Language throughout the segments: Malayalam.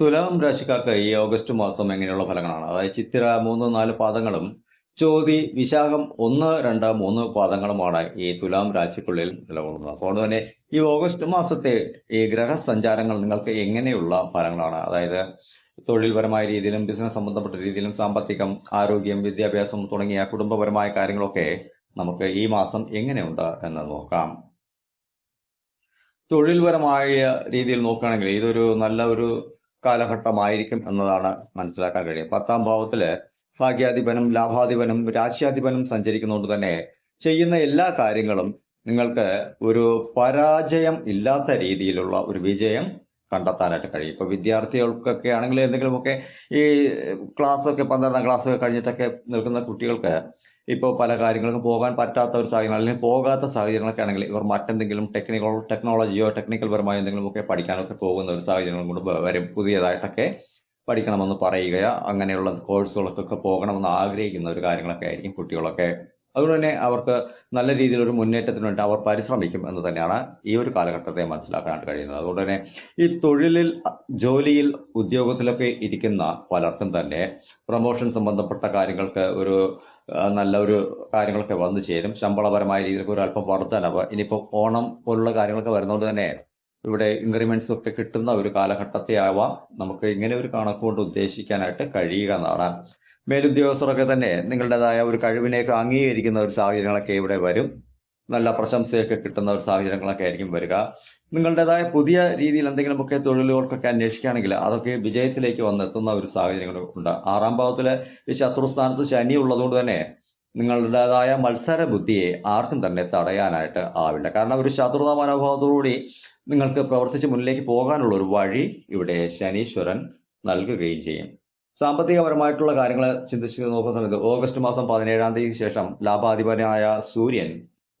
തുലാം രാശിക്കാർക്ക് ഈ ഓഗസ്റ്റ് മാസം എങ്ങനെയുള്ള ഫലങ്ങളാണ്? അതായത് ചിത്തിര മൂന്ന് നാല് പാദങ്ങളും ചോതി വിശാഖം ഒന്ന് രണ്ട് മൂന്ന് പാദങ്ങളുമാണ് ഈ തുലാം രാശിക്കുള്ളിൽ നിലകൊള്ളുന്നത്. അതുകൊണ്ട് തന്നെ ഈ ഓഗസ്റ്റ് മാസത്തെ ഈ ഗ്രഹസഞ്ചാരങ്ങൾ നിങ്ങൾക്ക് എങ്ങനെയുള്ള ഫലങ്ങളാണ്? അതായത് തൊഴിൽപരമായ രീതിയിലും ബിസിനസ് സംബന്ധപ്പെട്ട രീതിയിലും സാമ്പത്തികം ആരോഗ്യം വിദ്യാഭ്യാസം തുടങ്ങിയ കുടുംബപരമായ കാര്യങ്ങളൊക്കെ നമുക്ക് ഈ മാസം എങ്ങനെയുണ്ട് എന്ന് നോക്കാം. തൊഴിൽപരമായ രീതിയിൽ നോക്കുകയാണെങ്കിൽ ഇതൊരു നല്ല ഒരു കാലഘട്ടമായിരിക്കും എന്നതാണ് മനസ്സിലാക്കാൻ കഴിയും പത്താം ഭാവത്തിൽ ഭാഗ്യാധിപനും ലാഭാധിപനും രാശ്യാധിപനും സഞ്ചരിക്കുന്നതുകൊണ്ട് തന്നെ ചെയ്യുന്ന എല്ലാ കാര്യങ്ങളും നിങ്ങൾക്ക് ഒരു പരാജയം ഇല്ലാത്ത രീതിയിലുള്ള ഒരു വിജയം കണ്ടെത്താനായിട്ട് കഴിയും. ഇപ്പോൾ വിദ്യാർത്ഥികൾക്കൊക്കെ ആണെങ്കിൽ എന്തെങ്കിലുമൊക്കെ ഈ ക്ലാസ് ഒക്കെ പന്ത്രണ്ടാം ക്ലാസ് ഒക്കെ കഴിഞ്ഞിട്ടൊക്കെ നിൽക്കുന്ന കുട്ടികൾക്ക് ഇപ്പോൾ പല കാര്യങ്ങൾക്കും പോകാൻ പറ്റാത്ത ഒരു സാഹചര്യം അല്ലെങ്കിൽ പോകാത്ത സാഹചര്യങ്ങളൊക്കെ ആണെങ്കിൽ ഇവർ മറ്റെന്തെങ്കിലും ടെക്നിക്കൽ ടെക്നോളജിയോ ടെക്നിക്കൽ പരമായ എന്തെങ്കിലുമൊക്കെ പഠിക്കാനൊക്കെ പോകുന്ന ഒരു സാഹചര്യങ്ങളും വ- വരും. പുതിയതായിട്ടൊക്കെ പഠിക്കണമെന്ന് പറയുകയോ അങ്ങനെയുള്ള കോഴ്സുകൾക്കൊക്കെ പോകണമെന്ന് ആഗ്രഹിക്കുന്ന ഒരു കാര്യങ്ങളൊക്കെ ആയിരിക്കും കുട്ടികളൊക്കെ അതുകൊണ്ട് തന്നെ അവർക്ക് നല്ല രീതിയിലൊരു മുന്നേറ്റത്തിന് വേണ്ടി അവർ പരിശ്രമിക്കും എന്ന് തന്നെയാണ് ഈ ഒരു കാലഘട്ടത്തെ മനസ്സിലാക്കാനായിട്ട് കഴിയുന്നത്. അതുകൊണ്ട് തന്നെ ഈ തൊഴിലിൽ ജോലിയിൽ ഉദ്യോഗത്തിലൊക്കെ ഇരിക്കുന്ന പലർക്കും തന്നെ പ്രൊമോഷൻ സംബന്ധപ്പെട്ട കാര്യങ്ങൾക്ക് ഒരു നല്ല ഒരു കാര്യങ്ങളൊക്കെ വന്നു ചേരും. ശമ്പളപരമായ രീതിയിൽ ഒരു അല്പം വർധനവ് ഇനിയിപ്പോൾ ഓണം പോലുള്ള കാര്യങ്ങളൊക്കെ വരുന്നതുകൊണ്ട് തന്നെ ഇവിടെ ഇൻക്രിമെന്റ്സ് ഒക്കെ കിട്ടുന്ന ഒരു കാലഘട്ടത്തെ ആവാം. നമുക്ക് ഇങ്ങനെ ഒരു കണക്കുകൊണ്ട് ഉദ്ദേശിക്കാനായിട്ട് കഴിയുക എന്നാണ് മേലുദ്യോഗസ്ഥരൊക്കെ തന്നെ നിങ്ങളുടേതായ ഒരു കഴിവിനെയൊക്കെ അംഗീകരിക്കുന്ന ഒരു സാഹചര്യങ്ങളൊക്കെ ഇവിടെ വരും. നല്ല പ്രശംസയൊക്കെ കിട്ടുന്ന ഒരു സാഹചര്യങ്ങളൊക്കെ ആയിരിക്കും വരിക. നിങ്ങളുടേതായ പുതിയ രീതിയിൽ എന്തെങ്കിലുമൊക്കെ തൊഴിലുകൾക്കൊക്കെ അന്വേഷിക്കുകയാണെങ്കിൽ അതൊക്കെ വിജയത്തിലേക്ക് വന്നെത്തുന്ന ഒരു സാഹചര്യങ്ങൾ ഉണ്ട്. ആറാം ഭാവത്തിൽ ഈ ശത്രുസ്ഥാനത്ത് ശനി ഉള്ളതുകൊണ്ട് തന്നെ നിങ്ങളുടേതായ മത്സര ബുദ്ധിയെ ആർക്കും തന്നെ തടയാനായിട്ട് ആവില്ല. കാരണം ഒരു ശത്രുതാ മനോഭാവത്തോടുകൂടി നിങ്ങൾക്ക് പ്രവർത്തിച്ച് മുന്നിലേക്ക് പോകാനുള്ള ഒരു വഴി ഇവിടെ ശനീശ്വരൻ നൽകുകയും ചെയ്യും. സാമ്പത്തികപരമായിട്ടുള്ള കാര്യങ്ങൾ ചിന്തിച്ച് നോക്കുന്ന സമയത്ത് ഓഗസ്റ്റ് മാസം പതിനേഴാം തീയതിക്ക് ശേഷം ലാഭാധിപനായ സൂര്യൻ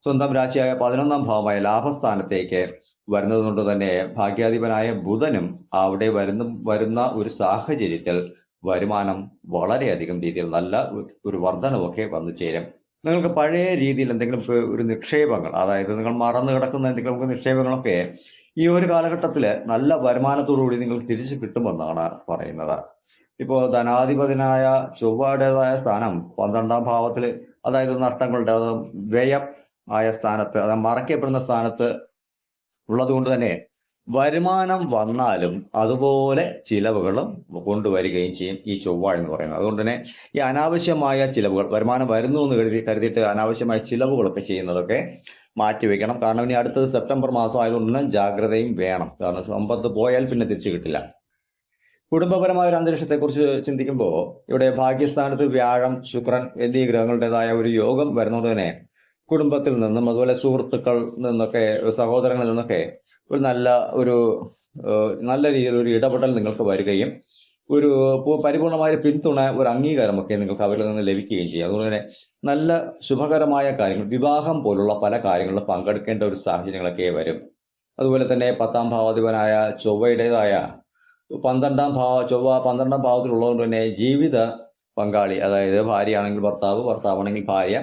സ്വന്തം രാശിയായ പതിനൊന്നാം ഭാവമായ ലാഭസ്ഥാനത്തേക്ക് വരുന്നത് കൊണ്ട് തന്നെ ഭാഗ്യാധിപനായ ബുധനും അവിടെ വരുന്ന വരുന്ന ഒരു സാഹചര്യത്തിൽ വരുമാനം വളരെയധികം രീതിയിൽ നല്ല ഒരു- വർധനമൊക്കെ വന്നു ചേരും. നിങ്ങൾക്ക് പഴയ രീതിയിൽ എന്തെങ്കിലും ഒരു നിക്ഷേപങ്ങൾ അതായത് നിങ്ങൾ മറന്നു കിടക്കുന്ന എന്തെങ്കിലും നിക്ഷേപങ്ങളൊക്കെ ഈ ഒരു കാലഘട്ടത്തിൽ നല്ല വരുമാനത്തോടുകൂടി നിങ്ങൾ തിരിച്ചു കിട്ടുമെന്നാണ് പറയുന്നത്. ഇപ്പോൾ ധനാധിപതിനായ ചൊവ്വയുടേതായ സ്ഥാനം പന്ത്രണ്ടാം ഭാവത്തിൽ അതായത് നഷ്ടങ്ങളുടെ അത് വ്യയം ആയ സ്ഥാനത്ത് അത് മറയ്ക്കപ്പെടുന്ന സ്ഥാനത്ത് ഉള്ളതുകൊണ്ട് തന്നെ വരുമാനം വന്നാലും അതുപോലെ ചിലവുകളും കൊണ്ടുവരികയും ചെയ്യും ഈ ചൊവ്വാഴ എന്ന് പറയുന്നത്. അതുകൊണ്ട് തന്നെ ഈ അനാവശ്യമായ ചിലവുകൾ വരുമാനം വരുന്നു എന്ന് കരുതി കരുതിയിട്ട് അനാവശ്യമായ ചിലവുകളൊക്കെ ചെയ്യുന്നതൊക്കെ മാറ്റിവെക്കണം. കാരണം ഇനി അടുത്തത് സെപ്റ്റംബർ മാസം ആയതുകൊണ്ട് തന്നെ ജാഗ്രതയും വേണം. കാരണം സമ്പത്ത് പോയാൽ പിന്നെ തിരിച്ചു കിട്ടില്ല. കുടുംബപരമായ ഒരു അന്തരീക്ഷത്തെക്കുറിച്ച് ചിന്തിക്കുമ്പോൾ ഇവിടെ ഭാഗ്യസ്ഥാനത്ത് വ്യാഴം ശുക്രൻ എന്നീ ഗ്രഹങ്ങളുടേതായ ഒരു യോഗം വരുന്നത് തന്നെ കുടുംബത്തിൽ നിന്നും അതുപോലെ സുഹൃത്തുക്കൾ നിന്നൊക്കെ സഹോദരങ്ങളിൽ നിന്നൊക്കെ ഒരു നല്ല ഒരു നല്ല രീതിയിൽ ഒരു ഇടപെടൽ നിങ്ങൾക്ക് വരികയും ഒരു പരിപൂർണമായ പിന്തുണ ഒരു അംഗീകാരമൊക്കെ നിങ്ങൾക്ക് അവരിൽ നിന്ന് ലഭിക്കുകയും ചെയ്യും. അതുകൊണ്ട് തന്നെ നല്ല ശുഭകരമായ കാര്യങ്ങൾ വിവാഹം പോലുള്ള പല കാര്യങ്ങളിലും പങ്കെടുക്കേണ്ട ഒരു സാഹചര്യങ്ങളൊക്കെ വരും. അതുപോലെ തന്നെ പത്താം ഭാവാധിപനായ ചൊവ്വയുടേതായ പന്ത്രണ്ടാം ഭാവ ചൊവ്വ പന്ത്രണ്ടാം ഭാവത്തിലുള്ളതുകൊണ്ട് തന്നെ ജീവിത പങ്കാളി അതായത് ഭാര്യയാണെങ്കിൽ ഭർത്താവ് ഭർത്താവാണെങ്കിൽ ഭാര്യ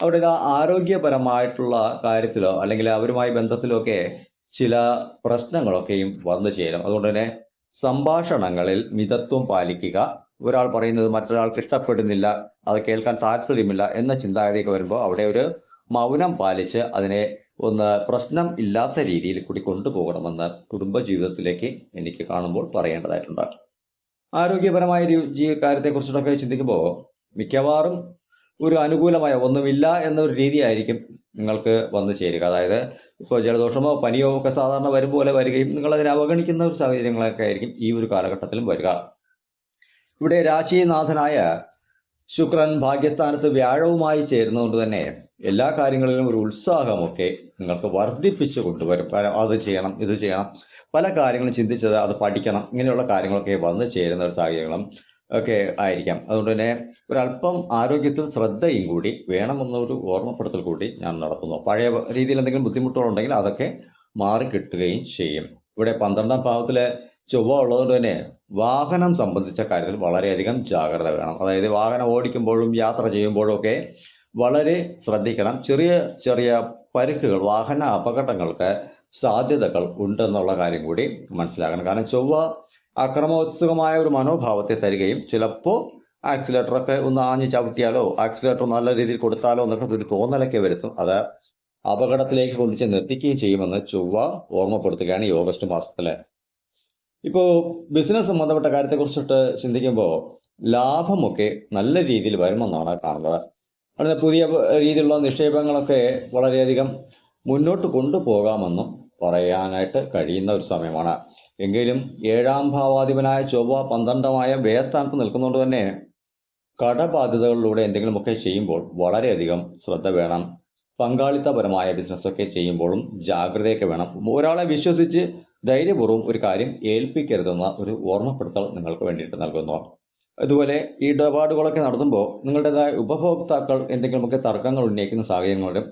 അവിടെ ആരോഗ്യപരമായിട്ടുള്ള കാര്യത്തിലോ അല്ലെങ്കിൽ അവരുമായി ബന്ധത്തിലോ ഒക്കെ ചില പ്രശ്നങ്ങളൊക്കെയും വന്നു ചേരും. അതുകൊണ്ട് തന്നെ സംഭാഷണങ്ങളിൽ മിതത്വം പാലിക്കുക. ഒരാൾ പറയുന്നത് മറ്റൊരാൾക്ക് ഇഷ്ടപ്പെടുന്നില്ല അത് കേൾക്കാൻ താല്പര്യമില്ല എന്ന ചിന്താഗതിയൊക്കെ വരുമ്പോൾ അവിടെ ഒരു മൗനം പാലിച്ച് അതിനെ ഒന്ന് പ്രശ്നം ഇല്ലാത്ത രീതിയിൽ കൂടി കൊണ്ടുപോകണമെന്ന് കുടുംബജീവിതത്തിലേക്ക് എനിക്ക് കാണുമ്പോൾ പറയേണ്ടതായിട്ടുണ്ട്. ആരോഗ്യപരമായ കാര്യത്തെക്കുറിച്ചിട്ടൊക്കെ ചിന്തിക്കുമ്പോൾ മിക്കവാറും ഒരു അനുകൂലമായ ഒന്നുമില്ല എന്നൊരു രീതിയായിരിക്കും നിങ്ങൾക്ക് വന്നു ചേരുക. അതായത് ഇപ്പോൾ ജലദോഷമോ പനിയോ ഒക്കെ സാധാരണ വരും പോലെ വരികയും നിങ്ങളതിനെ അവഗണിക്കുന്ന ഒരു സാഹചര്യങ്ങളൊക്കെ ആയിരിക്കും ഈ ഒരു കാലഘട്ടത്തിലും വരിക. ഇവിടെ രാശിനാഥനായ ശുക്രൻ ഭാഗ്യസ്ഥാനത്ത് വ്യാഴവുമായി ചേരുന്നതുകൊണ്ട് തന്നെ എല്ലാ കാര്യങ്ങളിലും ഒരു ഉത്സാഹമൊക്കെ നിങ്ങൾക്ക് വർദ്ധിപ്പിച്ചു കൊണ്ടുവരും. അത് ചെയ്യണം ഇത് ചെയ്യണം പല കാര്യങ്ങളും ചിന്തിച്ചത് അത് പഠിക്കണം ഇങ്ങനെയുള്ള കാര്യങ്ങളൊക്കെ വന്നു ചേരുന്ന ഒരു സാഹചര്യങ്ങളും ഒക്കെ ആയിരിക്കാം. അതുകൊണ്ട് തന്നെ ഒരല്പം ആരോഗ്യത്തിൽ ശ്രദ്ധയും കൂടി വേണമെന്നൊരു ഓർമ്മപ്പെടുത്തൽ കൂടി ഞാൻ നടത്തുന്നു. പഴയ രീതിയിൽ എന്തെങ്കിലും ബുദ്ധിമുട്ടുകളുണ്ടെങ്കിൽ അതൊക്കെ മാറി കിട്ടുകയും ചെയ്യും. ഇവിടെ പന്ത്രണ്ടാം ഭാവത്തിലെ ചൊവ്വ ഉള്ളതുകൊണ്ട് തന്നെ വാഹനം സംബന്ധിച്ച കാര്യത്തിൽ വളരെയധികം ജാഗ്രത വേണം. അതായത് വാഹനം ഓടിക്കുമ്പോഴും യാത്ര ചെയ്യുമ്പോഴും ഒക്കെ വളരെ ശ്രദ്ധിക്കണം. ചെറിയ ചെറിയ പരുക്കുകൾ വാഹന അപകടങ്ങൾക്ക് സാധ്യതകൾ ഉണ്ടെന്നുള്ള കാര്യം കൂടി മനസ്സിലാക്കണം. കാരണം ചൊവ്വ അക്രമോത്സുകമായ ഒരു മനോഭാവത്തെ തരികയും ചിലപ്പോൾ ആക്സിലേറ്ററൊക്കെ ഒന്ന് ആഞ്ഞു ചവിട്ടിയാലോ ആക്സിലേറ്റർ നല്ല രീതിയിൽ കൊടുത്താലോ എന്നൊക്കെ ഒരു തോന്നലൊക്കെ വരുത്തും. അത് അപകടത്തിലേക്ക് കൊണ്ടുചെന്ന് എത്തിക്കുകയും ചെയ്യുമെന്ന് ചൊവ്വ ഓർമ്മപ്പെടുത്തുകയാണ് ഈ ഓഗസ്റ്റ് മാസത്തിൽ ഇപ്പോൾ ബിസിനസ് സംബന്ധപ്പെട്ട കാര്യത്തെക്കുറിച്ചിട്ട് ചിന്തിക്കുമ്പോൾ ലാഭമൊക്കെ നല്ല രീതിയിൽ വരുമെന്നാണ് കാണുന്നത്. അതുപോലെ പുതിയ രീതിയിലുള്ള നിക്ഷേപങ്ങളൊക്കെ വളരെയധികം മുന്നോട്ട് കൊണ്ടുപോകാമെന്നും പറയാനായിട്ട് കഴിയുന്ന ഒരു സമയമാണ്. എങ്കിലും ഏഴാം ഭാവാധിപനായ ചൊവ്വ പന്ത്രണ്ടമായ വ്യയസ്ഥാനത്ത് നിൽക്കുന്നതുകൊണ്ട് തന്നെ കടബാധ്യതകളിലൂടെ എന്തെങ്കിലുമൊക്കെ ചെയ്യുമ്പോൾ വളരെയധികം ശ്രദ്ധ വേണം. പങ്കാളിത്തപരമായ ബിസിനസ്സൊക്കെ ചെയ്യുമ്പോഴും ജാഗ്രതയൊക്കെ വേണം. ഒരാളെ വിശ്വസിച്ച് ധൈര്യപൂർവം ഒരു കാര്യം ഏൽപ്പിക്കരുതെന്ന ഒരു ഓർമ്മപ്പെടുത്തൽ നിങ്ങൾക്ക് വേണ്ടിയിട്ട് നൽകുന്നു. അതുപോലെ ഈ ഇടപാടുകളൊക്കെ നടത്തുമ്പോൾ നിങ്ങളുടേതായ ഉപഭോക്താക്കൾ എന്തെങ്കിലുമൊക്കെ തർക്കങ്ങൾ ഉന്നയിക്കുന്ന സാഹചര്യങ്ങളുണ്ട്.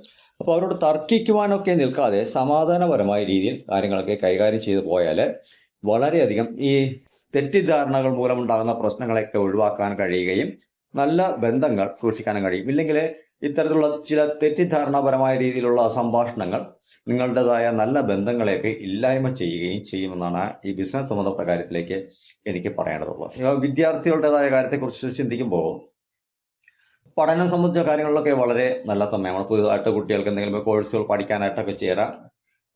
അപ്പോൾ അവരോട് തർക്കിക്കുവാനൊക്കെ നിൽക്കാതെ സമാധാനപരമായ രീതിയിൽ കാര്യങ്ങളൊക്കെ കൈകാര്യം ചെയ്തു പോയാൽ വളരെയധികം ഈ തെറ്റിദ്ധാരണകൾ മൂലമുണ്ടാകുന്ന പ്രശ്നങ്ങളെയൊക്കെ ഒഴിവാക്കാൻ കഴിയുകയും നല്ല ബന്ധങ്ങൾ സൂക്ഷിക്കാനും കഴിയും. ഇല്ലെങ്കിൽ ഇത്തരത്തിലുള്ള ചില തെറ്റിദ്ധാരണപരമായ രീതിയിലുള്ള സംഭാഷണങ്ങൾ നിങ്ങളുടേതായ നല്ല ബന്ധങ്ങളെയൊക്കെ ഇല്ലായ്മ ചെയ്യുകയും ചെയ്യുമെന്നാണ് ഈ ബിസിനസ് സംബന്ധപ്പെട്ട കാര്യത്തിലേക്ക് എനിക്ക് പറയേണ്ടതുള്ളത് വിദ്യാർത്ഥികളുടേതായ കാര്യത്തെക്കുറിച്ച് ചിന്തിക്കുമ്പോൾ പഠനം സംബന്ധിച്ച കാര്യങ്ങളിലൊക്കെ വളരെ നല്ല സമയമാണ്. പുതുതായിട്ട് കുട്ടികൾക്ക് എന്തെങ്കിലും കോഴ്സുകൾ പഠിക്കാനായിട്ടൊക്കെ ചേരാം.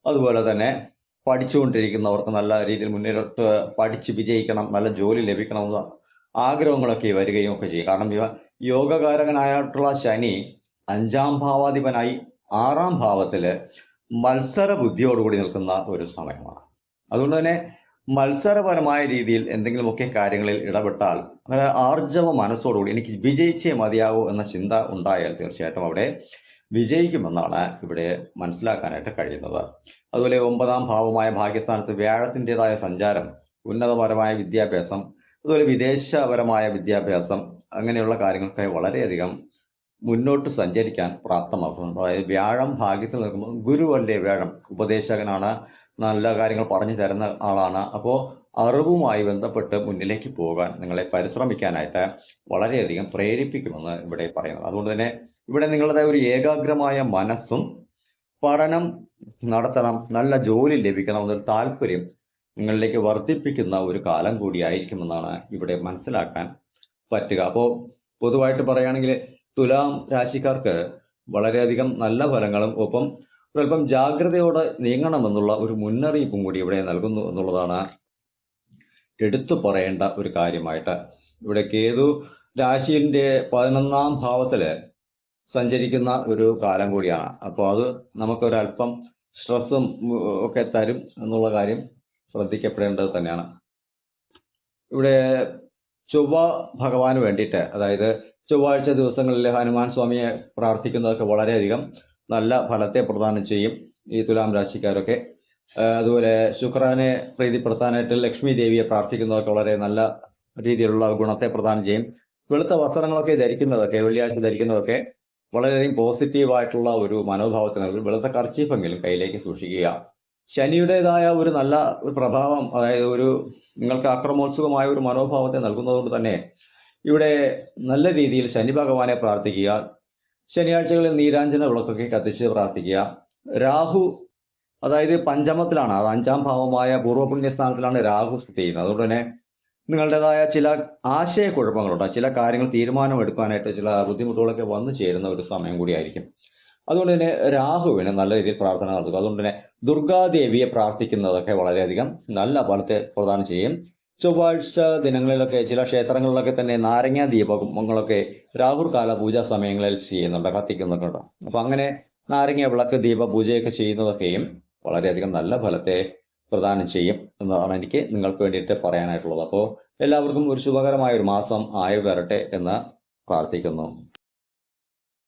അതുപോലെ തന്നെ പഠിച്ചുകൊണ്ടിരിക്കുന്നവർക്ക് നല്ല രീതിയിൽ മുന്നേറിട്ട് പഠിച്ച് വിജയിക്കണം നല്ല ജോലി ലഭിക്കണം എന്ന ആഗ്രഹങ്ങളൊക്കെ വരികയും ഒക്കെ ചെയ്യും. കാരണം ഇവ യോഗകാരകനായിട്ടുള്ള ശനി അഞ്ചാം ഭാവാധിപനായി ആറാം ഭാവത്തിൽ മത്സര ബുദ്ധിയോടുകൂടി നിൽക്കുന്ന ഒരു സമയമാണ്. അതുകൊണ്ട് തന്നെ മത്സരപരമായ രീതിയിൽ എന്തെങ്കിലുമൊക്കെ കാര്യങ്ങളിൽ ഇടപെട്ടാൽ അങ്ങനെ ആർജവ മനസ്സോടുകൂടി എനിക്ക് വിജയിച്ചേ മതിയാകൂ എന്ന ചിന്ത ഉണ്ടായാൽ തീർച്ചയായിട്ടും അവിടെ വിജയിക്കുമെന്നാണ് ഇവിടെ മനസ്സിലാക്കാനായിട്ട് കഴിയുന്നത്. അതുപോലെ ഒമ്പതാം ഭാവമായ ഭാഗ്യസ്ഥാനത്ത് വ്യാഴത്തിന്റെതായ സഞ്ചാരം ഉന്നതപരമായ വിദ്യാഭ്യാസം അതുപോലെ വിദേശപരമായ വിദ്യാഭ്യാസം അങ്ങനെയുള്ള കാര്യങ്ങൾക്കായി വളരെയധികം മുന്നോട്ട് സഞ്ചരിക്കാൻ പ്രാപ്തമാക്കുന്നു അതായത് വ്യാഴം ഭാഗ്യത്തിൽ നിൽക്കുമ്പോൾ ഗുരു അല്ലേ വ്യാഴം? ഉപദേശകനാണ് നല്ല കാര്യങ്ങൾ പറഞ്ഞു തരുന്ന ആളാണ്. അപ്പോൾ അറിവുമായി ബന്ധപ്പെട്ട് മുന്നിലേക്ക് പോകാൻ നിങ്ങളെ പരിശ്രമിക്കാനായിട്ട് വളരെയധികം പ്രേരിപ്പിക്കുമെന്ന് ഇവിടെ പറയുന്നത് അതുകൊണ്ട് തന്നെ ഇവിടെ നിങ്ങളുടെ ഒരു ഏകാഗ്രമായ മനസ്സും പഠനം നടത്തണം നല്ല ജോലി ലഭിക്കണം എന്നൊരു താല്പര്യം നിങ്ങളിലേക്ക് വർദ്ധിപ്പിക്കുന്ന ഒരു കാലം കൂടിയായിരിക്കുമെന്നാണ് ഇവിടെ മനസ്സിലാക്കാൻ പറ്റുക. അപ്പോൾ പൊതുവായിട്ട് പറയുകയാണെങ്കിൽ തുലാം രാശിക്കാർക്ക് വളരെയധികം നല്ല ഫലങ്ങളും ഒപ്പം ഒരല്പം ജാഗ്രതയോടെ നീങ്ങണമെന്നുള്ള ഒരു മുന്നറിയിപ്പും കൂടി ഇവിടെ നൽകുന്നു എന്നുള്ളതാണ് എടുത്തു പറയേണ്ട ഒരു കാര്യമായിട്ട്. ഇവിടെ കേതു രാശിന്റെ പതിനൊന്നാം ഭാവത്തിൽ സഞ്ചരിക്കുന്ന ഒരു കാലം കൂടിയാണ്. അപ്പോൾ അത് നമുക്കൊരല്പം സ്ട്രെസ്സും ഒക്കെ തരും എന്നുള്ള കാര്യം ശ്രദ്ധിക്കപ്പെടേണ്ടത് തന്നെയാണ്. ഇവിടെ ചൊവ്വ ഭഗവാന് വേണ്ടിയിട്ട് അതായത് ചൊവ്വാഴ്ച ദിവസങ്ങളിൽ ഹനുമാൻ സ്വാമിയെ പ്രാർത്ഥിക്കുന്നതൊക്കെ വളരെയധികം നല്ല ഫലത്തെ പ്രദാനം ചെയ്യും ഈ തുലാം രാശിക്കാരൊക്കെ. അതുപോലെ ശുക്രനെ പ്രീതിപ്പെടുത്താനായിട്ട് ലക്ഷ്മി ദേവിയെ പ്രാർത്ഥിക്കുന്നതൊക്കെ വളരെ നല്ല രീതിയിലുള്ള ഗുണത്തെ പ്രദാനം ചെയ്യും. വെളുത്ത വസ്ത്രങ്ങളൊക്കെ ധരിക്കുന്നതൊക്കെ വെള്ളിയാഴ്ച ധരിക്കുന്നതൊക്കെ വളരെയധികം പോസിറ്റീവായിട്ടുള്ള ഒരു മനോഭാവത്തിന് വെളുത്ത കർച്ചീഫെങ്കിലും കയ്യിലേക്ക് സൂക്ഷിക്കുക. ശനിയുടേതായ ഒരു നല്ല പ്രഭാവം അതായത് ഒരു നിങ്ങൾക്ക് അക്രമോത്സുകമായ ഒരു മനോഭാവത്തെ നൽകുന്നതുകൊണ്ട് തന്നെ ഇവിടെ നല്ല രീതിയിൽ ശനി ഭഗവാനെ പ്രാർത്ഥിക്കുക. ശനിയാഴ്ചകളിൽ നീരാഞ്ജന വിളക്കൊക്കെ കത്തിച്ച് പ്രാർത്ഥിക്കുക. രാഹു അതായത് പഞ്ചമത്തിലാണ് അത് അഞ്ചാം ഭാവമായ പൂർവപുണ്യസ്ഥാനത്തിലാണ് രാഹു സ്ഥിതി ചെയ്യുന്നത്. അതുകൊണ്ട് തന്നെ നിങ്ങളുടേതായ ചില ആശയക്കുഴപ്പങ്ങളുണ്ട് ചില കാര്യങ്ങൾ തീരുമാനമെടുക്കാനായിട്ട് ചില ബുദ്ധിമുട്ടുകളൊക്കെ വന്നു ചേരുന്ന ഒരു സമയം കൂടിയായിരിക്കും. അതുകൊണ്ട് തന്നെ രാഹുവിന് നല്ല രീതിയിൽ പ്രാർത്ഥന നടത്തുക. അതുകൊണ്ട് തന്നെ ദുർഗാദേവിയെ പ്രാർത്ഥിക്കുന്നതൊക്കെ വളരെയധികം നല്ല ഫലത്തെ പ്രദാനം ചെയ്യും. ചൊവ്വാഴ്ച ദിനങ്ങളിലൊക്കെ ചില ക്ഷേത്രങ്ങളിലൊക്കെ തന്നെ നാരങ്ങ ദീപങ്ങളൊക്കെ രാഹുൽ കാല പൂജാ സമയങ്ങളിൽ ചെയ്യുന്നുണ്ട് കത്തിക്കുന്നൊക്കെ ഉണ്ട് അപ്പൊ അങ്ങനെ നാരങ്ങ വിളക്ക് ദീപ പൂജയൊക്കെ ചെയ്യുന്നതൊക്കെയും വളരെയധികം നല്ല ഫലത്തെ പ്രദാനം ചെയ്യും എന്നതാണ് എനിക്ക് നിങ്ങൾക്ക് വേണ്ടിയിട്ട് പറയാനായിട്ടുള്ളത്. അപ്പോൾ എല്ലാവർക്കും ഒരു ശുഭകരമായ ഒരു മാസം ആയി വരട്ടെ എന്ന് പ്രാർത്ഥിക്കുന്നു.